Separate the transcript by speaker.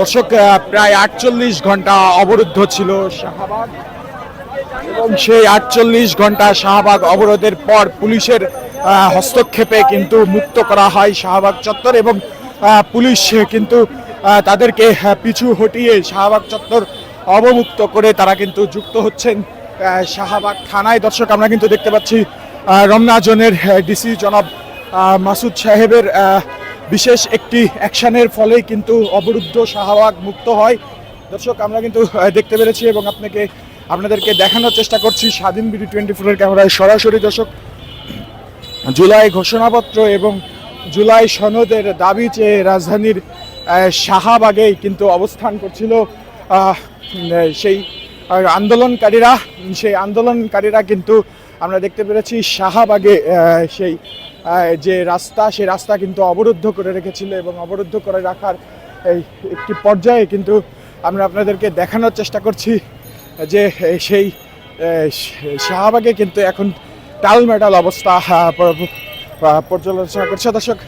Speaker 1: দর্শক প্রায় আটচল্লিশ ঘণ্টা অবরুদ্ধ ছিল শাহবাগ। এবং সেই আটচল্লিশ ঘণ্টা শাহবাগ অবরোধের পর পুলিশের হস্তক্ষেপে কিন্তু মুক্ত করা হয় শাহবাগ চত্বর এবং পুলিশ কিন্তু তাদেরকে পিছু হটিয়ে শাহবাগ চত্বর অবমুক্ত করে তারা কিন্তু যুক্ত হচ্ছেন শাহবাগ থানায়। দর্শক, আমরা কিন্তু দেখতে পাচ্ছি রমনা জোনের ডিসি জনাব মাসুদ সাহেবের বিশেষ একটি অ্যাকশনের ফলেই কিন্তু অবরুদ্ধ শাহবাগ মুক্ত হয়। দর্শক, আমরা কিন্তু দেখতে পেরেছি এবং আপনাকে, আপনাদেরকে দেখানোর চেষ্টা করছি স্বাধীন বিডি টোয়েন্টি ফোরের ক্যামেরায় সরাসরি। দর্শক, জুলাই ঘোষণাপত্র এবং জুলাই সনদের দাবি চেয়ে রাজধানীর শাহবাগেই কিন্তু অবস্থান করছিল সেই আন্দোলনকারীরা সেই আন্দোলনকারীরা কিন্তু আমরা দেখতে পেরেছি শাহবাগে সেই যে রাস্তা সেই রাস্তা কিন্তু অবরুদ্ধ করে রেখেছিল এবং অবরুদ্ধ করে রাখার এই একটি পর্যায়ে কিন্তু আমরা আপনাদেরকে দেখানোর চেষ্টা করছি যে সেই শাহবাগে কিন্তু এখন টালমেটাল অবস্থা পর্যালোচনা করছে। দর্শক